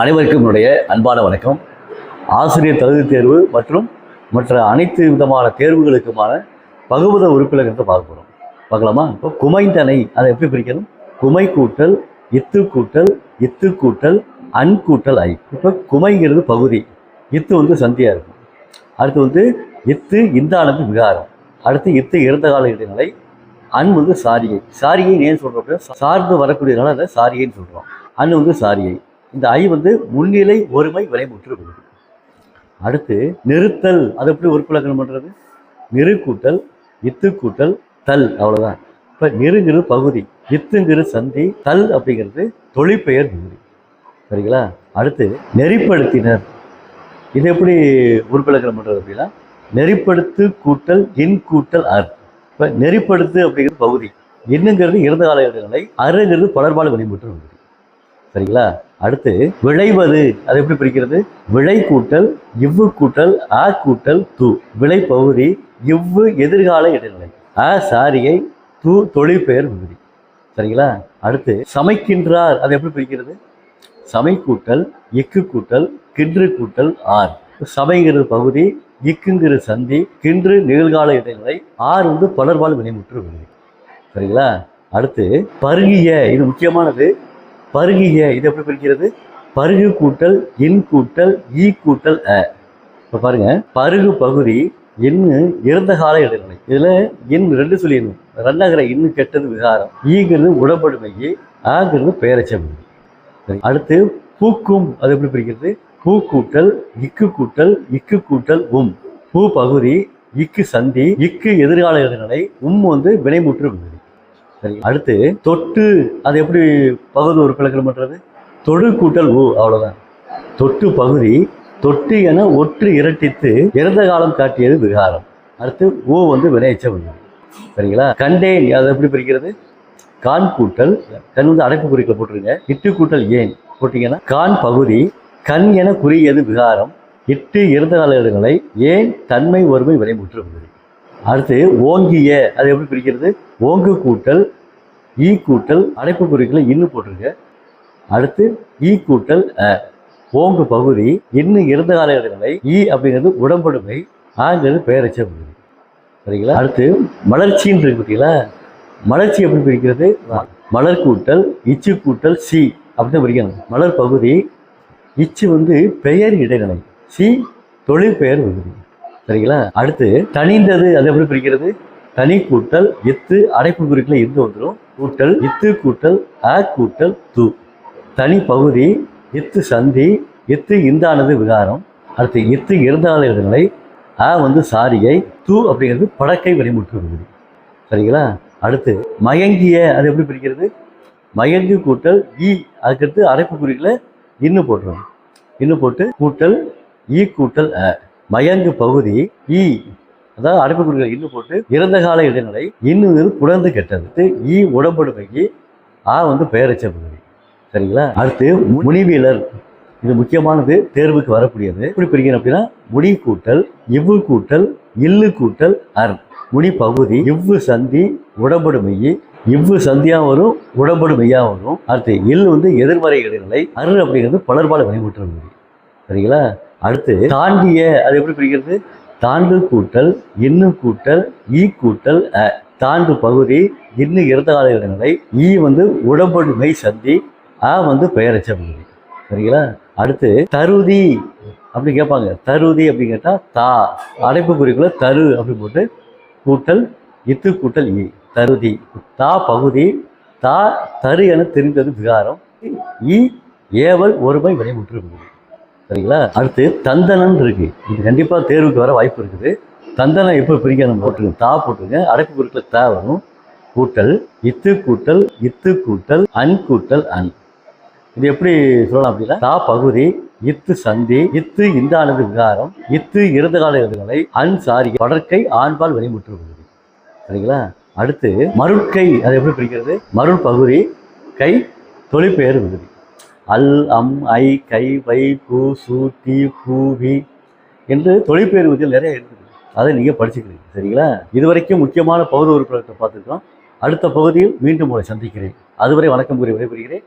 அனைவருக்கும் என்னுடைய அன்பான வணக்கம். ஆசிரியர் தகுதி தேர்வு மற்றும் மற்ற அனைத்து விதமான தேர்வுகளுக்குமான பகுபத உறுப்பினர் பார்க்க போகிறோம் பார்க்கலாமா? இப்போ குமைந்தனை அதை எப்படி பிரிக்கணும்? குமை கூட்டல் இத்து கூட்டல் இத்து கூட்டல் அன் கூட்டல் ஐ. இப்போ குமைங்கிறது பகுதி. இத்து வந்து சந்தியாக இருக்கும். அடுத்து வந்து இத்து இந்தானது விகாரம். அடுத்து இத்து இறந்த கால இடைநிலை அன் வந்து சாரியை. சாரியை ஏன் சொல்கிறோம் அப்படின்னா சார்ந்து வரக்கூடியதுனால அதை சாரியைன்னு சொல்கிறோம் அன் வந்து சாரியை. இந்த ஐ வந்து முன்னிலை ஒருமை வினைமுற்று முற்றுகிறது அடுத்து நிறுத்தல். அது எப்படி உறுப்பிலக்கணம் பண்ணுறது நிறு கூட்டல் இத்து கூட்டல் தல். அவ்வளோதான் இப்போ நெருங்கிறது பகுதி இத்துங்கிற சந்தி தல் அப்படிங்கிறது தொழிற்பெயர் பகுதி. சரிங்களா? அடுத்து நெறிப்படுத்தினர். இது எப்படி உறுப்பிலக்கணம் பண்ணுறது அப்படின்னா நெறிப்படுத்து கூட்டல் இன் கூட்டல் அர். இப்போ நெறிப்படுத்து அப்படிங்கிறது பகுதி. இன்னுங்கிறது இறந்த கால இடங்களை அருங்கிறது பலர்பாடு வெளிமுற்று விகுதி சரிங்களா? அடுத்து விளைவது. அது எப்படி பிரிக்கிறது? விளை கூட்டல் இவ்வு கூட்டல் ஆ கூட்டல் து. விளை பகுதி இவ்வு எதிர்கால இடைநிலை. ஆ சாரியை து தொழிற்பெயர் விகுதி. சரிங்களா? அடுத்து சமைக்கின்றார். அது எப்படி பிரிக்கிறது? சமை கூட்டல் இக்கு கூட்டல் கின்று கூட்டல் ஆர். சமைங்கிற பகுதி இக்குங்கிற சந்தி கின்று நிகழ்கால இடைநிலை ஆர் வந்து பலர்பால் வினைமுற்று விகுதி. சரிங்களா? அடுத்து பருகிய. இது முக்கியமானது. பருகிய இது எப்படி பிரிக்கிறது? பருகு கூட்டல் இன் கூட்டல் ஈ கூட்டல் அ. இப்போ பாருங்க பருகு பகுதி இன்னு இறந்த கால இடைநிலை இதில் இன் ரெண்டு சொல்லிடணும். ரெண்டாகிற இன்னு கெட்டது விகாரம். ஈங்கிறது உடம்படுமைக்கு ஆங்கிறது பெயரச்சம் அடுத்து பூக்கும் அது எப்படி பிரிக்கிறது? பூ கூட்டல் இக்கு கூட்டல் இக்கு கூட்டல் உம். பூ பகுதி இக்கு சந்தி இக்கு எதிர்கால இடைநிலை உம் வந்து வினைமுற்று சரி. அடுத்து தொட்டு அது எப்படி பகுதி ஒரு பிளக்கணம் பண்ணுறது தொடு கூட்டல் ஊ அவ்வளோதான் தொட்டு பகுதி தொட்டு என ஒற்று இரட்டித்து இறந்த காலம் காட்டியது விகாரம். அடுத்து ஊ வந்து வினையச்ச சரிங்களா? கண்டேன் அது எப்படி பிரிக்கிறது? கான் கூட்டல் கண் வந்து அடைப்பு குறிக்கல போட்டுருங்க. இட்டு கூட்டல் ஏன் போட்டிங்கன்னா கான் பகுதி கண் என குறியது விகாரம். இட்டு இறந்த கால இடங்களை ஏன் தன்மை ஒருமை வினைமுற்று விகுதி அடுத்து ஓங்கிய அது எப்படி பிரிக்கிறது? ஓங்கு கூட்டல் ஈ கூட்டல் அடைப்பு குறிக்கல இன்னும் போட்டிருக்க. அடுத்து ஈ கூட்டல் அ ஓங்கு பகுதி இன்னும் இறந்த கால இடங்களை ஈ அப்படிங்கிறது உடம்படுமை ஆங்கிறது பெயரச்ச பகுதி. சரிங்களா? அடுத்து மலர்ச்சின்னு இருக்கு பார்த்தீங்களா? மலர்ச்சி எப்படி பிரிக்கிறது? மலர் கூட்டல் இச்சு கூட்டல் சி அப்படின்னு பிரிக்கணும். மலர் பகுதி இச்சு வந்து பெயர் இடைநிலை சி தொழில் பெயர் பகுதி. சரிங்களா? அடுத்து தனிந்தது அது எப்படி பிரிக்கிறது? தனி கூட்டல் இத்து அடைப்பு குறிக்கல இருந்து வந்துடும் கூட்டல் இத்து கூட்டல் அ கூட்டல் து. தனி பகுதி இத்து சந்தி இத்து இந்தானது விகாரம். அடுத்து இத்து இருந்தால இடங்களை அ வந்து சாரியை தூ அப்படிங்கிறது படக்கை வழிமுற்று விகுதி சரிங்களா? அடுத்து மயங்கிய அது எப்படி பிரிக்கிறது? மயங்கு கூட்டல் ஈ. அதுக்கடுத்து அடைப்பு குறிக்கல இன்னு போட்டுருவோம் இன்னு போட்டு கூட்டல் ஈ கூட்டல் அ. மயங்கு பகுதி ஈ அதாவது அடைப்புக்குறிகள் இன்னும் இன்னு போட்டு இறந்த கால இடைநிலை இன்னும் புலர்ந்து கெட்டது. ஈ உடம்படுமைக்கு ஆ வந்து பெயரச்ச பகுதி. சரிங்களா? அடுத்து முனிவியலர் இது முக்கியமானது தேர்வுக்கு வரக்கூடியது. எப்படி பிரிக்கணும் அப்படின்னா முடி கூட்டல் இவ்வு கூட்டல் இல்லு கூட்டல் அர். முடி பகுதி இவ்வு சந்தி உடம்படு மெய். இவ்வு சந்தியா வரும் உடம்படு மெய்யா வரும். அடுத்து இல் வந்து எதிர்மறை இடைநிலை அரு அப்படிங்கிறது பலர்பாடு வினைமுற்ற சரிங்களா? அடுத்து தாண்டிய அது எப்படி பிரிக்கிறது? தாண்டு கூட்டல் இன்னும் கூட்டல் ஈ கூட்டல் அ. தாண்டு பகுதி இன்னும் இறந்த கால இடைநிலை ஈ வந்து உடம்படு மெய் சந்தி அ வந்து பெயரச்ச பகுதி. சரிங்களா? அடுத்து தருதி அப்படி கேட்பாங்க. தருதி அப்படின்னு கேட்டால் தா. அடைப்பு குறிக்குள்ள தரு அப்படி போட்டு கூட்டல் இத்து கூட்டல் இ தருதி. தா பகுதி தா தரு என தெரிந்தது விகாரம். இ ஏவல் ஒருமை வினைமுற்று விகுதி சரிங்களா? அடுத்து தந்தனன் இருக்கு. இது கண்டிப்பாக தேர்வுக்கு வர வாய்ப்பு இருக்குது. தந்தனம் எப்போ பிரிக்கணும் போட்டுருங்க தா போட்டுருங்க அடைப்பு பொருட்கள் தா வரும். கூட்டல் இத்து கூட்டல் இத்து கூட்டல் அன் கூட்டல் அன். இது எப்படி சொல்லலாம் அப்படின்னா தா பகுதி இத்து சந்தி இத்து இந்தானது விகாரம் இத்து இறந்த கால எழுதுகளை அன் சாரி வடற்கை ஆண்பால் வெளிமுற்று பகுதி. சரிங்களா? அடுத்து மருட்கை அதை எப்படி பிரிக்கிறது? மருள் பகுதி கை தொழிற்பெயர் விகுதி அல் அம் ஐ கை வை கு சு தி பூ வி என்று தொழிற்பெயர் விகுதியில் நிறைய இருக்குது. அதை நீங்கள் படிச்சுக்கிறீங்க சரிங்களா? இதுவரைக்கும் முக்கியமான பௌர உறுப்பினர்களை பார்த்துருக்கோம் அடுத்த பகுதியில் மீண்டும் உங்களை சந்திக்கிறேன். அதுவரை வணக்கம் கூறி விடைபெறுகிறேன்.